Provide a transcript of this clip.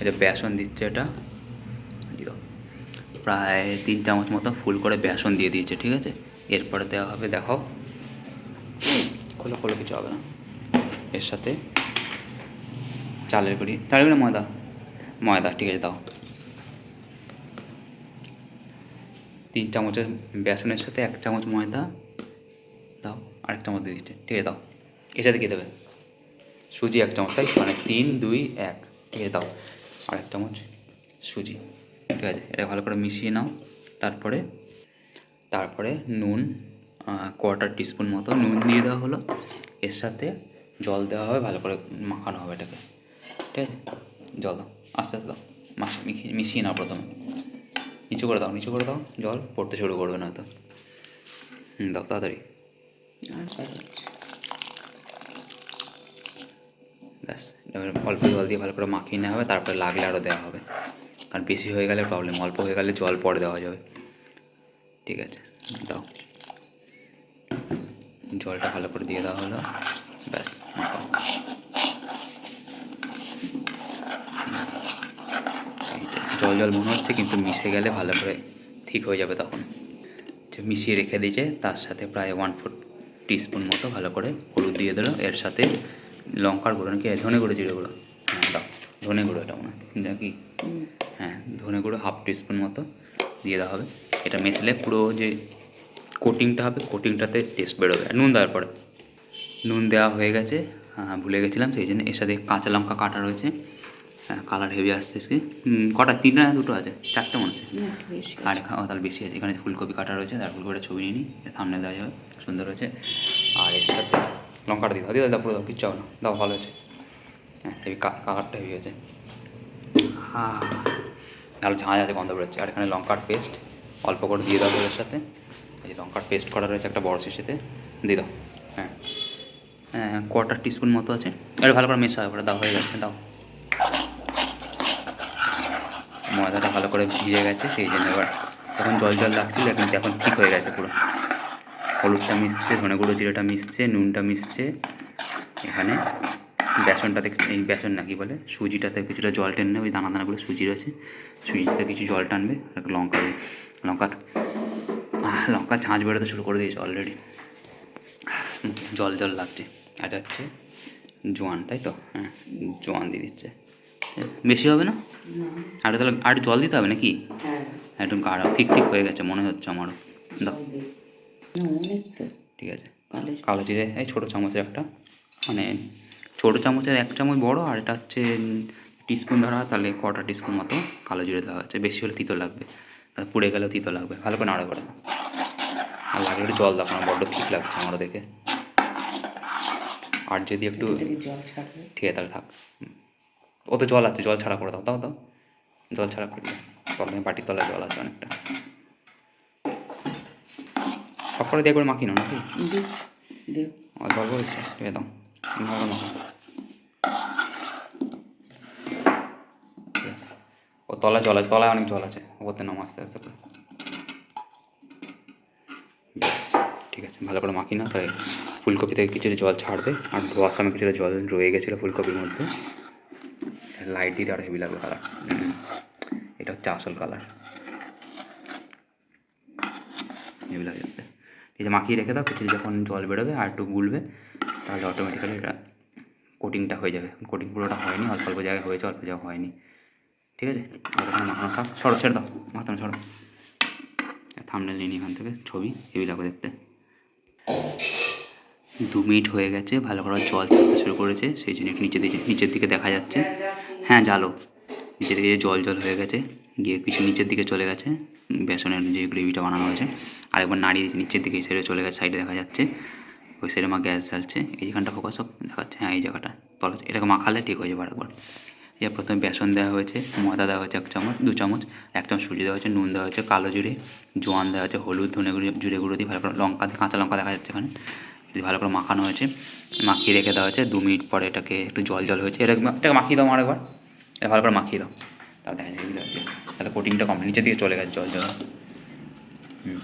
এটা বেসন দিচ্ছে এটা। প্রায় তিন চামচ মতো ফুল করে বেসন দিয়ে দিয়েছে, ঠিক আছে? এরপরে দেওয়া হবে, দেখো। খোলো খোলো, কিছু হবে না। এর সাথে চালের গুঁড়ি। চালের গুঁড়ি ময়দা? ময়দা, ঠিক আছে, দাও। তিন চামচের বেসনের সাথে এক চামচ ময়দা, দাও, আরেক চামচ দিয়ে দিচ্ছে, ঠিক আছে, দাও। এর সাথে কী দেবে? সুজি এক চামচ, তাই? মানে তিন, দুই, এক। আছে দাও। আরেক চামচ সুজি, ঠিক আছে? এটা ভালো করে মিশিয়ে নাও। তারপরে তারপরে নুন কোয়ার্টার টিস্পুন মতো নুন দিয়ে দেওয়া হলো। এর সাথে জল দেওয়া হবে, ভালো করে মাখানো হবে এটাকে। ঠিক আছে? জল দাও, আস্তে আস্তে দাও। মিশিয়ে নাও প্রথমে। নিচু করে দাও, নিচু করে দাও। জল পড়তে শুরু করবে না তো দাও, তাড়াতাড়ি ব্যাস এবার অল্প জল দিয়ে ভালো করে মাখিয়ে নেওয়া হবে, তারপরে লাগলে আরও দেওয়া হবে। কারণ বেশি হয়ে গেলে প্রবলেম অল্প হয়ে গেলে জল পরে দেওয়া যাবে। ঠিক আছে, দাও। জলটা ভালো করে দিয়ে দেওয়া হলো, ব্যাস জল জল মনে হচ্ছে, কিন্তু মিশে গেলে ভালো করে ঠিক হয়ে যাবে তখন। যে মিশিয়ে রেখে দিয়েছে, তার সাথে প্রায় ওয়ান ফোর টিস্পুন মতো ভালো করে হলুদ দিয়ে দিলো, এর সাথে লঙ্কার গুঁড়ো নাকি? ধনে গুঁড়ো জিরে গুঁড়ো। হ্যাঁ দাও। ধনে গুঁড়ো এটা মনে হয়। নাকি হ্যাঁ ধনে গুঁড়ো হাফ টিস্পুন মতো দিয়ে দেওয়া হবে। এটা মেশালে পুরো যে কোটিংটা হবে কোটিংটাতে টেস্ট বেরোবে। নুন দেওয়ার পরে। নুন দেওয়া হয়ে গেছে। হ্যাঁ, ভুলে গেছিলাম সেই জন্য এর সাথে কাঁচা লঙ্কা কাটা রয়েছে। কালার হেভি আসছে হুম, কটা? তিনটা না দুটো আছে? চারটে মনে হচ্ছে। আর তাহলে বেশি আছে। এখানে ফুলকপি কাটা রয়েছে তার ফুলকপিটা ছবি নিয়ে নিই। সামনে দেওয়া যাবে। সুন্দর হয়েছে। আর এর সাথে লঙ্কাটা দিই দাও। দিয়ে দাও, পুরো দাও, কিচ্ছু হবে না। দাও, ভালো হয়েছে। হ্যাঁ হেভি কালারটা হেভি হয়েছে হ্যাঁ তাহলে ঝাঁঝ আছে, গন্ধ বেরোচ্ছে। আর এখানে লঙ্কার পেস্ট অল্প করে দিয়ে দাও এর সাথে। এই যে লঙ্কার পেস্ট করা রয়েছে একটা বড় শিশিতে, দিয়ে দাও। হ্যাঁ। হ্যাঁ কোয়ার্টার টিস্পুন মতো আছে। এটা ভালো করে মেশা করে দাও, হয়ে গেছে, দাও। ময়দাটা ভালো করে ভিজে গেছে, সেই জন্য এবার তখন জল জল লাগছিল কিন্তু এখন ঠিক হয়ে গেছে পুরো। হলুদটা মিশছে ধনে গুঁড়ো জিরেটা মিশছে নুনটা মিশছে। এখানে বেসনটাতে এই বেসন না কি বলে? সুজিটাতে কিছুটা জল টেনে ওই দানা দানাগুলো সুজি রয়েছে। সুজিতে কিছু জল টানবে লঙ্কা লঙ্কার লঙ্কার ঝাঁঝ বেরোতে শুরু করে দিয়েছে অলরেডি জল জল লাগছে এটা হচ্ছে জোয়ান তাই তো? হ্যাঁ জোয়ান দিয়ে দিচ্ছে। বেশি হবে না? আর তাহলে আর জল দিতে হবে নাকি? একদম গাঢ় ঠিক ঠিক হয়ে গেছে মনে হচ্ছে আমারও। দাও। অনেক তো ঠিক আছে। কালো জিরে। এই ছোটো চামচের একটা। মানে ছোটো চামচের এক চামচ বড় আর এটা হচ্ছে টিস্পুন ধরা হয়, তাহলে কটা টিস্পুন মতো কালো জিরে দেওয়া হচ্ছে বেশি হলে তিতো লাগবে। পুড়ে গেলেও তিতো লাগবে। ভালো করে নাড়া করে আর লাগলে একটু জল দেখো না বড্ড ঠিক লাগছে আমারও দেখে। আর যদি একটু ঠিক আছে তাহলে থাক। ওতে জল আছে জল ছাড়া করে দাও দাও দাও। জল ছাড়া করে দাও। তলায় বাটির তলায় জল আছে অনেকটা। সব করে দিয়ে একবার মাখি না নাকি? অল্প অল্প হচ্ছে ঠিক আছে দাও। ভালো মাখো ও তলায় জল আছে তলায় অনেক জল আছে। ওপরতে নাম আস্তে আস্তে করে। ঠিক আছে ভালো করে মাখি না তাহলে ফুলকপি থেকে কিছুটা জল ছাড়বে। আর ধোয়ার সময় কিছুটা জল রয়ে গেছিল ফুলকপির মধ্যে। লাইট দিতে আর হেভি লাগবে কালার এটা হচ্ছে আসল কালার হেভি লাগে। এই যে মাখিয়ে রেখে দাও কিছু যখন জল বেরোবে আর একটু গুলবে, তাহলে অটোমেটিক্যালি এটা কোটিংটা হয়ে যাবে। কোটিং পুরোটা হয়নি, অল্প অল্প জায়গায় হয়েছে, অল্প জায়গায় হয়নি। ঠিক আছে? এখানে মাখানো থাক সরো, ছেড়ে দাও মাথানো সরো। থামনেল নিয়ে নিই এখান থেকে ছবি হেভি লাগবে দেখতে। দু মিনিট হয়ে গেছে, ভালো করে জল ছাড়তে শুরু করেছে, সেই জন্য একটু নিচের দিকে নিচের দিকে দেখা যাচ্ছে। হ্যাঁ জালো নিচের দিকে জল জল হয়ে গেছে, গিয়ে কিছু নিচের দিকে চলে গেছে। বেসনের যে গ্রেভিটা বানানো হয়েছে আরেকবার নাড়িয়ে দিয়েছে নিচের দিকে সাইডে চলে গেছে সাইডে দেখা যাচ্ছে। ওই সাইডে মা গ্যাস জ্বালছে। এইখানটা ফোকাস সব দেখাচ্ছে হ্যাঁ এই জায়গাটা তলা এটাকে মাখালে ঠিক হয়ে যাবে আরেকবার। এর প্রথমে বেসন দেওয়া হয়েছে, ময়দা দেওয়া হয়েছে এক চামচ, দু চামচ। এক চামচ সুজি দেওয়া হয়েছে, নুন দেওয়া হয়েছে, কালো জিরে, জোয়ান দেওয়া হয়েছে, হলুদ, ধনে গুঁড়ো, জিরে গুঁড়ো দিয়ে ভালো করে লঙ্কা দিয়ে কাঁচা লঙ্কা দেখা যাচ্ছে এখানে। ভালো করে মাখানো হয়েছে। মাখিয়ে রেখে দেওয়া হয়েছে, দু মিনিট পরে এটাকে একটু জল জল হয়েছে। এটাকে এটাকে মাখিয়ে দাও আরেকবার। এটা ভালো করে মাখিয়ে দাও। তাহলে দেখা যায় তাহলে কোটিংটা কম নিচের দিকে চলে গেছে জল জল। হুম।